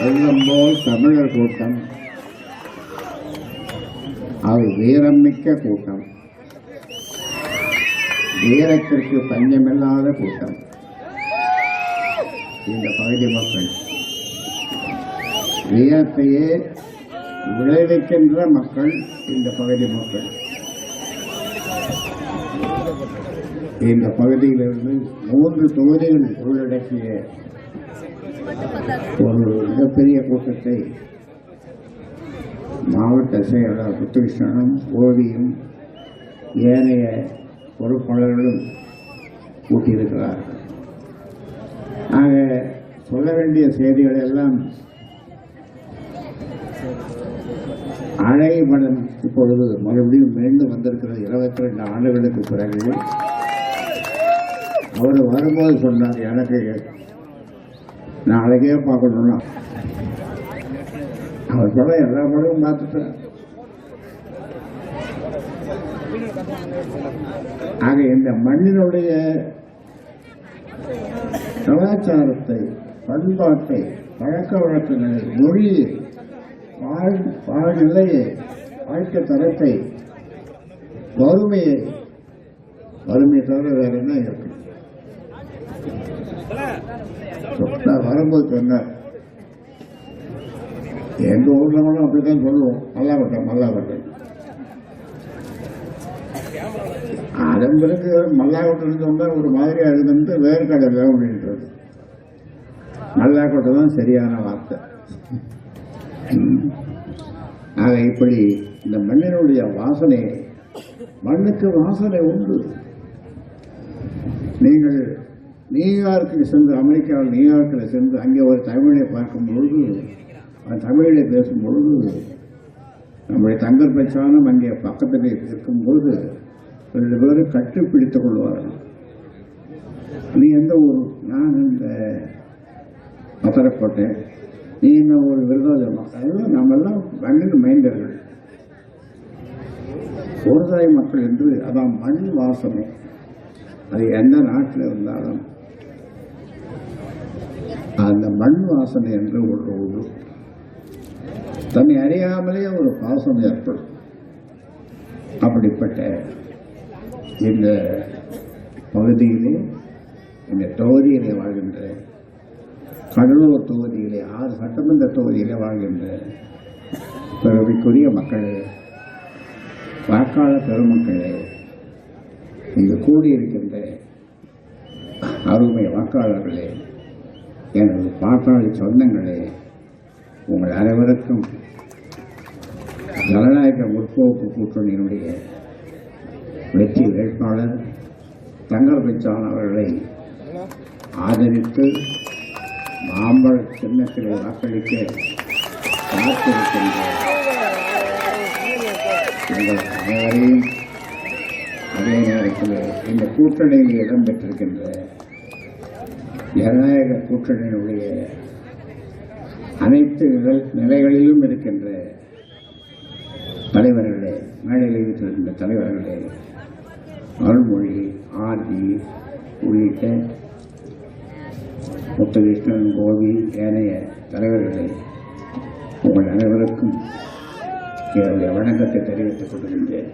வெள்ளம்போல் தமிழர் கூட்டம். அது வீரமிக்க கூட்டம். வீரத்திற்கு பஞ்சமில்லாத கூட்டம். இந்த பகுதி மக்கள். வீரத்தையே விளைவிக்கின்ற மக்கள் இந்த பகுதி மக்கள். இந்த பகுதியிலிருந்து மூன்று தொகுதிகள் உள்ளடக்கிய ஒரு மிகப்பெரிய கூட்டத்தை மாவட்ட செயலர் முத்துகிருஷ்ணனும் ஓவியும் ஏனைய பொறுப்பாளர்களும் கூட்டியிருக்கிறார்கள். ஆக சொல்ல வேண்டிய செய்திகள் எல்லாம் அழகை மடம் இப்பொழுது மறுபடியும் மீண்டும் வந்திருக்கிறது. இருபத்தி ரெண்டு ஆண்டுகளுக்கு பிறகு அவர் வரும்போது சொன்னார் எனக்கு நாளைக்கே பார்க்கணும்னா அவர் படம் எல்லா படமும் பார்த்துட்டேன். ஆக இந்த மண்ணினுடைய கலாச்சாரத்தை பண்பாட்டை பழக்க வழக்கங்களை மொழியை வாழ் வாழ்நிலையை வாழ்க்கை தரத்தை வறுமையை வறுமை தவிர வேற என்ன இருக்கு நான் வரும்போது சொன்னார் எங்க ஊர்ல கூட அப்படித்தான் சொல்லுவோம். மல்லாவட்டம் மல்லாவட்டம். அதன் பிறகு மல்லாக்கோட்டை சொன்னா ஒரு மாதிரியா இருந்து வேர்க்கடலை அப்படின்றது மல்லாக்கோட்டை தான் சரியான வார்த்தை. ஆக இப்படி இந்த மண்ணினுடைய வாசனை மண்ணுக்கு வாசனை உண்டு. நீங்கள் நியூயார்க்கில் சென்று அமெரிக்காவில் நியூயார்க்கில் சென்று அங்கே ஒரு தமிழை பார்க்கும் பொழுது அந்த தமிழை பேசும் பொழுது நம்முடைய தங்கர் பச்சானம் அங்கே பக்கத்தில் இருக்கும்போது ரெண்டு பேரும் கட்டுப்பிடித்துக் கொள்வார்கள். நீ எந்த ஊர்? நான் இந்த மதுரைக்கோட்டை நீ என்ன ஒரு விருதாஜனம் அதெல்லாம் நம்ம எல்லாம் மண்ணின் மைந்தர்கள். விவசாய மக்கள் என்று அதான் மண் வாசனை. அது எந்த நாட்டில் இருந்தாலும் அந்த மண் வாசனை என்று ஒன்று உண்டு. தன்னை அறியாமலே ஒரு பாசம் ஏற்படும். அப்படிப்பட்ட இந்த பகுதியிலே இந்த தொகுதியிலே வாழ்கின்ற கடலூர் தொகுதியிலே ஆறு சட்டமன்ற தொகுதியிலே வாழ்கின்ற பிறவிக்குரிய மக்களே வாக்காளர் பெருமக்களே இங்கு கூடியிருக்கின்ற அருமை வாக்காளர்களே எனது பாட்டாளி சொந்தங்களே உங்கள் அனைவருக்கும் ஜனநாயக முற்போக்கு கூட்டணியினுடைய வெற்றி வேட்பாளர் தங்கர் பிச்சான் அவர்களை ஆதரித்து மாம்பழ சின்னத்திலே வாக்களிக்க காத்திருக்கின்ற உங்கள் அனைவரையும் அதே நேரத்தில் இந்த கூட்டணியில் இடம்பெற்றிருக்கின்ற ஜனநாயக கூட்டணியினுடைய அனைத்து நிலைகளிலும் இருக்கின்ற தலைவர்களே மேடையில் இருக்கின்ற தலைவர்களே அருள்மொழி ஆதி உள்ளிட்ட முத்துகிருஷ்ணன் கோபி ஏனைய தலைவர்களே உங்கள் அனைவருக்கும் என்னுடைய வணக்கத்தை தெரிவித்துக் கொள்கின்றேன்.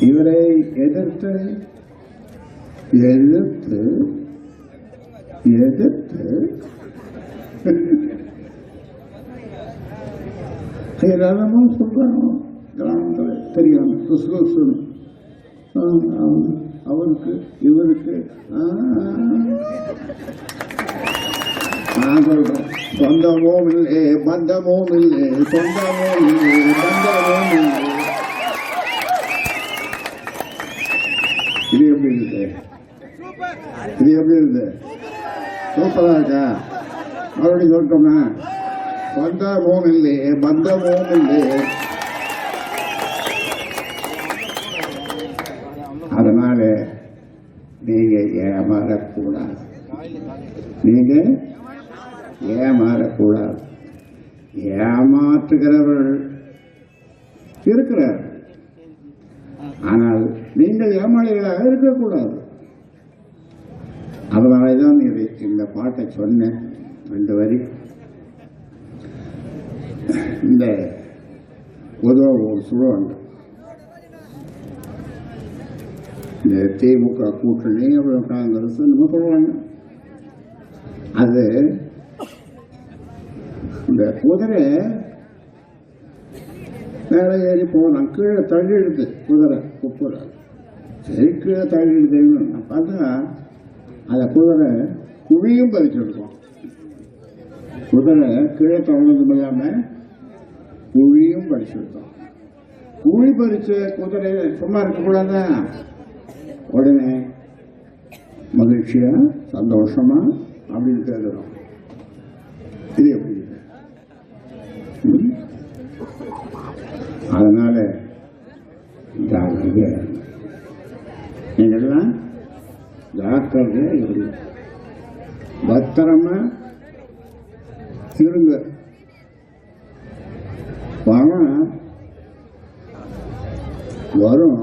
இவரை எதிர்த்து எதிர்த்து எதிர்த்து ஏராளமாக சொல்றாங்க கிராமத்தில் தெரியாம கிறிஸ்துவ அவருக்கு இவருக்கு ஆ, நான் சொல்றேன். சொந்தமும் இல்லை பந்தமோ இல்லை சொந்தமோ இல்லை பந்தமும் இல்லை இது எப்படி இருக்கு இது எப்படி இருக்கு சூப்பரா இருக்கா மறுபடியும் சொல்லிட்டோம்னா இல்லை வந்த பந்தமும் இல்லை அதனால நீங்க ஏமாறக்கூடாது. நீங்க ஏமாறக்கூடாது. ஏமாற்றுகிறவர்கள் இருக்கிறார் ஆனால் நீங்கள் ஏமாளிகளாக இருக்கக்கூடாது. அதனால தான் இது இந்த பாட்டை சொன்னேன் ரெண்டு வரி. இந்த பொதுவாக ஒரு சொல்லுவாங்க இந்த திமுக கூட்டணி அப்புறம் காங்கிரஸ் நம்ம சொல்லுவாங்க அது இந்த குதிரை மேலே ஏறி போகலாம். கீழே தள்ளிடுது குதிரை குப்புற. சரி கீழே தள்ளிடுதுன்னு பார்த்தா அதை குதிரை குழியும் பறிச்சுருக்கோம் குதிரை கீழே தள்ளதும் இல்லாமல் குழியும் பறிச்சுருக்கோம் குழி பறிச்சு குதிரை சும்மா இருக்கக்கூடாதா உடனே மகிழ்ச்சியா சந்தோஷமா அப்படின்னு கேட்கிறோம் இது எப்படி ம்? அதனால ஜாக்கிரதையா இருங்க. நீங்கள்லாம் ஜாக்கிரதையா இருங்க பத்திரமா இருங்க பணம் வரும்.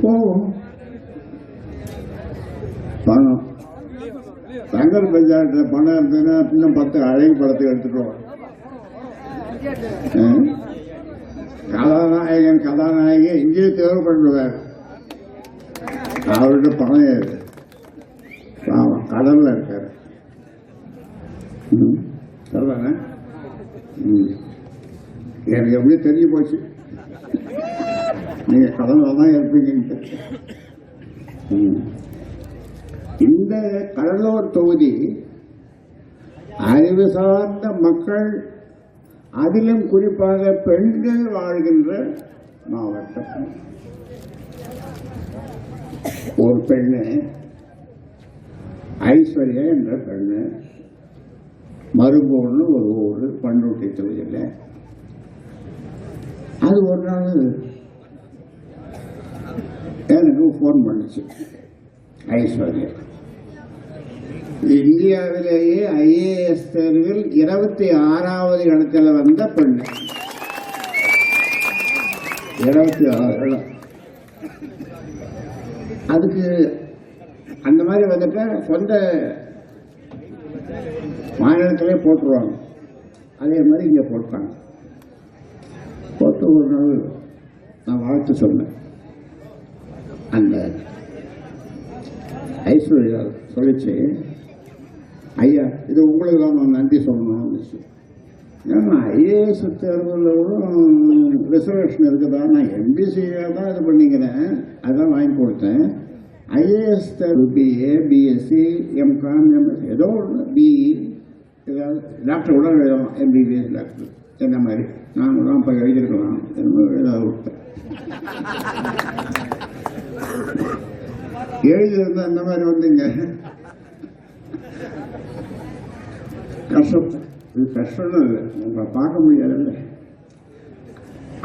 போகும் பணம் சங்கர் பஞ்சாயத்தில் பணம் இருந்ததுன்னா இன்னும் பத்து அழகு படத்தை எடுத்துக்குவோம் கதாநாயகன் கதாநாயகன் இங்கே இங்கே பண்ணுவார் அவர்கிட்ட பணம் ஏது பாவம் கடல்ல இருக்காரு ம். ம். எனக்கு எப்படி தெரிஞ்சு போச்சு நீங்க கடல்ல தான் இருப்பீங்க ம். இந்த கடலூர் தொகுதி அறிவு சார்ந்த மக்கள் அதிலும் குறிப்பாக பெண்கள் வாழ்கின்ற மாவட்டம். ஒரு பெண்ணு ஐஸ்வர்யா என்ற பெண்ணு மறுபூர்னு ஒரு ஊர் பண்ருட்டி தொகுதியில். அது ஒரு நாள் எனக்கு ஃபோன் பண்ணுச்சு ஐஸ்வர்யா. இந்தியாவிலேயே ஐஏஎஸ் தேர்வில் இருபத்தி ஆறாவது இடத்துல வந்த பெண். இருபத்தி ஆறு. அதுக்கு அந்த மாதிரி வந்துட்டு சொந்த மாநிலத்திலே போட்டுருவாங்க. அதே மாதிரி இங்கே போட்டாங்க. போட்டு ஒரு நாள் நான் வாழ்த்து சொன்னேன். அந்த ஐஸ்வர்யா சொல்லிச்சு ஐயா இது உங்களுக்கு தான் நான் நன்றி சொல்லணும்னு ஏன்னா ஐஏஎஸ் தேர்வில் கூட ரிசர்வேஷன் இருக்குதா? நான் எம்பிசியாக தான் இது பண்ணிக்கிறேன். அதான் வாங்கி கொடுத்தேன். ஐஏஎஸ் தேர்வு பிஏ பிஎஸ்சி எம்காம் எம்எஸ் ஏதோ ஒன்று பிஇ ஏதாவது டாக்டர் கூட எழுதலாம். எம்பிபிஎஸ் டாக்டர் என்ன மாதிரி. நாங்களாம் இப்போ எழுதியிருக்கலாம். என்னமோ ஏதாவது விட்டேன் எழுதியிருந்தா இந்த மாதிரி வந்துங்க. கஷ்டம். இது கஷ்டம் இல்லை. உங்களை பார்க்க முடியாதுல்ல.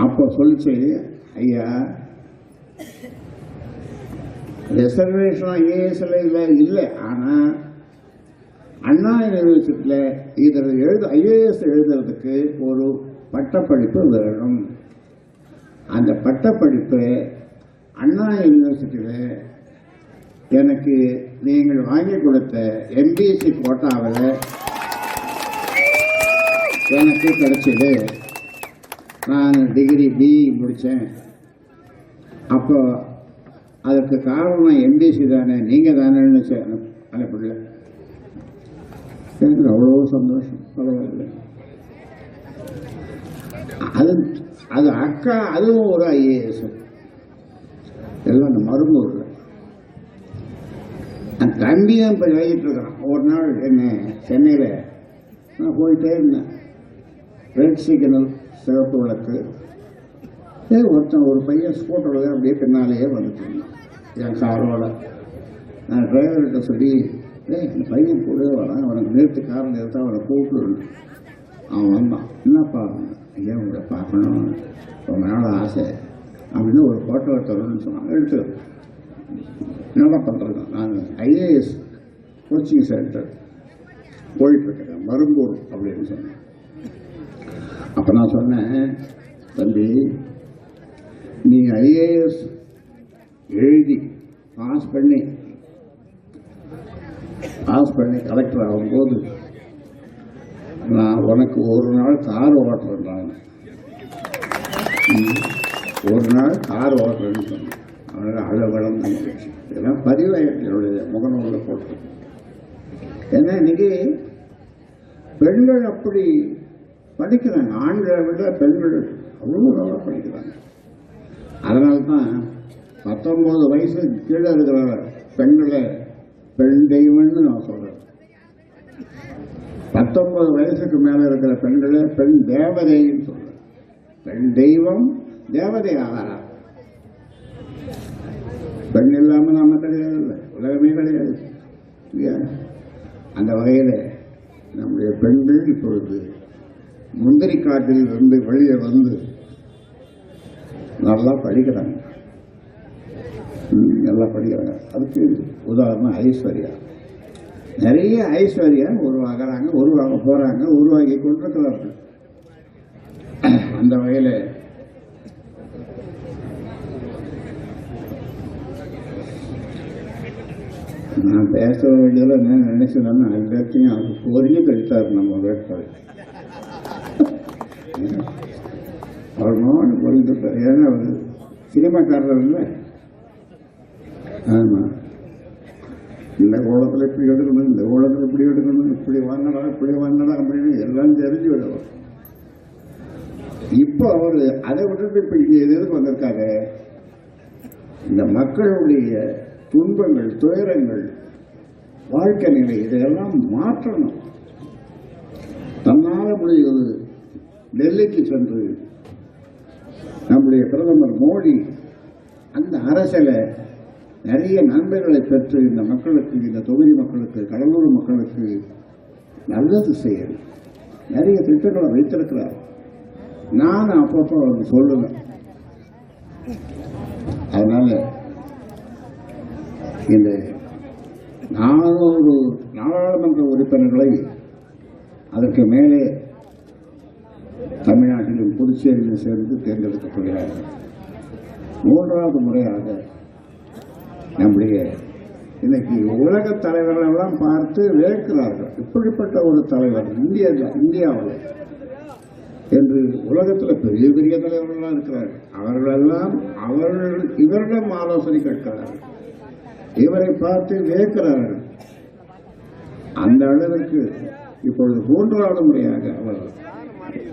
அப்போ சொல்லிச்சு ஐயா ரிசர்வேஷன் ஐஏஎஸ்ல இல்லை. இல்லை ஆனால் அண்ணா யூனிவர்சிட்டியில் இதில் எழுத ஐஏஎஸ் எழுதுறதுக்கு ஒரு பட்டப்படிப்பு வேணும். அந்த பட்டப்படிப்பு அண்ணா யூனிவர்சிட்டியில் எனக்கு நீங்கள் வாங்கி கொடுத்த எம்பிஎஸ்சி கோட்டாவில் எனக்கு கிடைச்சது. நான் டிகிரி பி முடித்தேன் அப்போ அதுக்கு காரணம் எம்பிசி தானே. நீங்கள் தானேன்னு அனுப்பிடல எனக்கு அவ்வளோ சந்தோஷம். பரவாயில்ல. அது அது அக்கா அதுவும் ஒரு ஐஏஎஸ் எல்லாம் அந்த மருமூரில் அந்த தம்பியும் இப்போ எழுதிட்டு இருக்கிறான் ஒரு நாள் என்ன சென்னையில். நான் போயிட்டே இருந்தேன். ரெட் சிக்னல் சிவப்பு விளக்கு. ஏ ஒருத்தன் ஒரு பையன் ஸ்கூட்டரில் அப்படியே பின்னாலேயே வந்துட்டு என் காரோட நான் டிரைவர்கிட்ட சொல்லி ஏய் இந்த பையன் கூடவே வரான். அவனுக்கு நிறுத்து கார் நிறுத்த அவனை கூப்பிடுவேன் அவன் வந்தான். என்னப்பா? ஐயா உங்களை பார்க்கணும்? ரொம்ப நாள் ஆசை. அப்படின்னு ஒரு ஃபோட்டோ எடுத்துறேன்னு சொன்னாங்க எடுத்து என்னடா பண்ணுறது நான் ஐஏஎஸ் கோச்சிங் சென்டர் போயிட்டுருக்கிறேன் மரும்பூர் அப்படின்னு சொன்னேன். அப்போ நான் சொன்னேன் தம்பி நீ ஐஏஎஸ் எழுதி பாஸ் பண்ணி பாஸ் பண்ணி கலெக்டர் ஆகும்போது நான் உனக்கு ஒரு நாள் கார் ஓட்டுறேன் நான் ஒரு நாள் கார் ஓட்டுறேன்னு சொன்னேன். அவனால் அளவடம் இதெல்லாம் பதிவாயிருக்கு என்னுடைய முகநூலில் போட்டு. ஏன்னா இன்னைக்கு பெண்கள் அப்படி படிக்கிறாங்க. ஆண்களை விட பெண்கள் அவ்வளோ நல்லா படிக்கிறாங்க. அதனால தான் பத்தொன்பது வயசு கீழே இருக்கிற பெண்களை பெண் தெய்வம்னு நான் சொல்றேன். பத்தொன்பது வயசுக்கு மேல இருக்கிற பெண்களை பெண் தேவதைன்னு சொல்றேன். பெண் தெய்வம் தேவதை ஆகாரா? பெண் இல்லாம நாம கிடையாது இல்லை உலகமே கிடையாது. இல்லையா? அந்த வகையில் நம்முடைய பெண்கள் இப்பொழுது முந்திரி காட்டில் இருந்து வெளியே வந்து நல்லா படிக்கிறாங்க. ம், நல்லா படிக்கிறாங்க. அதுக்கு உதாரணம் ஐஸ்வர்யா. நிறைய ஐஸ்வர்யா உருவாகிறாங்க உருவாக போகிறாங்க உருவாகி கொண்டிருக்கிறார்கள். அந்த வகையில் நான் பேச வேண்டியதில் என்ன நினைச்சேன்னா எல்லாத்தையும் அது பொறிஞ்சு கழித்தார் நம்ம வேட்பாளர். அவர் மோகன் பொறிஞ்சுட்டார் ஏன்னா அவர் சினிமாக்காரர் இல்லை. ஆமா. இந்த கோலத்தில் இப்படி எடுக்கணும் இந்த கோலத்தில் இப்படி எடுக்கணும் இப்படி வாங்கடா இப்படி வாங்கடா அப்படின்னு எல்லாம் தெரிஞ்சு விடுவோம். இப்போ அவர் அதை விட்டுட்டு இப்போ இங்கே எதுக்கு வந்திருக்காரு? இந்த மக்களுடைய துன்பங்கள் துயரங்கள் வாழ்க்கை நிலை இதையெல்லாம் மாற்றணும். தன்னால் முடிவது டெல்லிக்கு சென்று நம்முடைய பிரதமர் மோடி அந்த அரசில் நிறைய நன்மைகளை பெற்று இந்த மக்களுக்கு இந்த தொகுதி மக்களுக்கு கடலூர் மக்களுக்கு நல்லது செய்யணும். நிறைய திட்டங்களை வைத்திருக்கிறார். நான் அப்பப்போ அவருக்கு சொல்லுவேன். அதனால இந்த நானூறு நாடாளுமன்ற உறுப்பினர்களை அதற்கு மேலே தமிழ்நாட்டிலும் புதுச்சேரியிலும் சேர்ந்து தேர்ந்தெடுக்கப்படுகிறார்கள் மூன்றாவது முறையாக நம்முடைய இன்னைக்கு உலக தலைவர்களெல்லாம் பார்த்து வேர்க்கிறார்கள் இப்படிப்பட்ட ஒரு தலைவர் இந்திய இந்தியாவில் என்று உலகத்தில் பெரிய பெரிய தலைவர்கள்லாம் இருக்கிறார்கள். அவர்களெல்லாம் அவர்கள் இவரிடம் ஆலோசனை கேட்கிறார்கள். இவரை பார்த்து வியக்கிறார்கள். அந்த அளவிற்கு இப்பொழுது மூன்றாவது முறையாக அவர்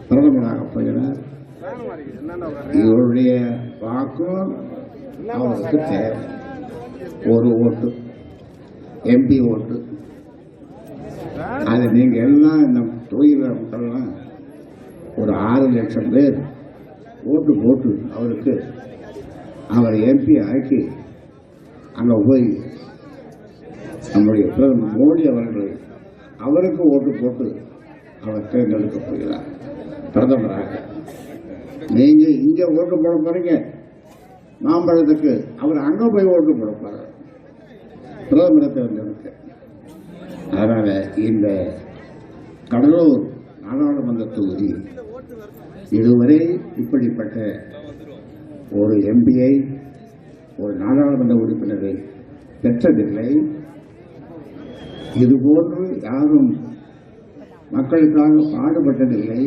பிரதமராக போகிறார். இவருடைய வாக்கும் அவருக்கு தேவை. ஒரு ஓட்டு எம்பி ஓட்டு. அது நீங்க எல்லாம் இந்த தொகுதியில் மக்கள்லாம் ஒரு ஆறு லட்சம் பேர் ஓட்டு போட்டு அவருக்கு அவரை எம்பி ஆக்கி அங்கே போய் நம்முடைய பிரதமர் மோடி அவர்கள் அவருக்கு ஓட்டு போட்டு அவர் தேர்ந்தெடுக்கப் போகிறார். பிரதமராக. நீங்க இங்க ஓட்டு போட போறீங்க. மாம்பழத்துக்கு அவர் அங்க போய் ஓட்டு போட போறார். பிரதமரை தேர்ந்தெடுக்க அதனால இந்த கடலூர் நாடாளுமன்ற தொகுதி இதுவரை இப்படிப்பட்ட ஒரு எம்பியை ஒரு நாடாளுமன்ற உறுப்பினரை பெற்றதில்லை. இதுபோன்று யாரும் மக்களுக்காக பாடுபட்டதில்லை.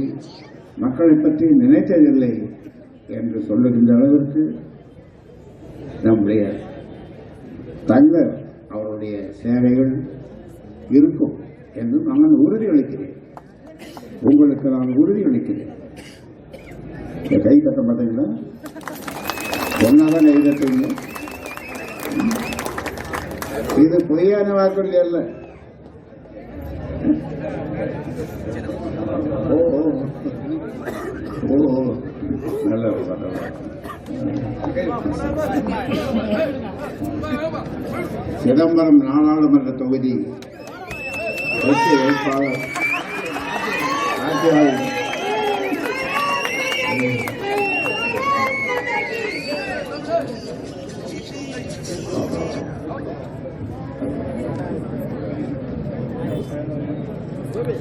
மக்களை பற்றி நினைத்ததில்லை என்று சொல்லுகின்ற அளவிற்கு நம்முடைய தங்க அவருடைய சேவைகள் இருக்கும் என்று நான் உறுதியளிக்கிறேன் உங்களுக்கு நான் உறுதியளிக்கிறேன் அளிக்கிறேன். கை கட்ட மாட்டீங்களா ஒன்னாதான் கை கட்டுவீங்க இது பொய்யான வாக்குறுதி அல்ல. ஓ ஓ. நல்ல சிதம்பரம் நாடாளுமன்ற தொகுதி வெற்றி வேட்பாளர்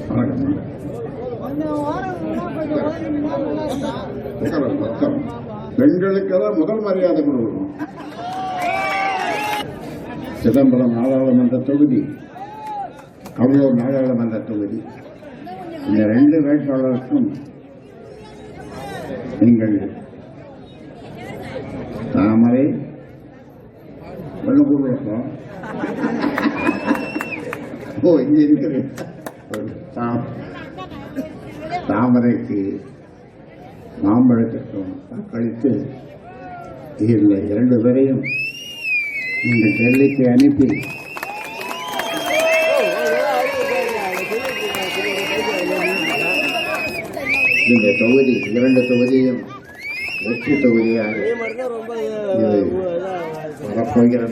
வணக்கம். பெண்களுக்கெல்லாம் முதல் மரியாதை கொடுக்கணும். சிதம்பரம் நாடாளுமன்ற தொகுதி. கடலூர் நாடாளுமன்ற தொகுதி. இந்த ரெண்டு வேட்பாளருக்கும் நீங்கள் தாமரை ஒன்று கூடுறோம் ஓ இங்க இருக்கிற தா- தாமரைக்கு மாம்பழத்திற்கும் கழித்து இதில் இரண்டு பேரையும் நீங்கள் டெல்லிக்கு அனுப்பி. இந்த தொகுதி இரண்டு தொகுதியும் வெற்றி தொகுதியாக வரப்போகிறது.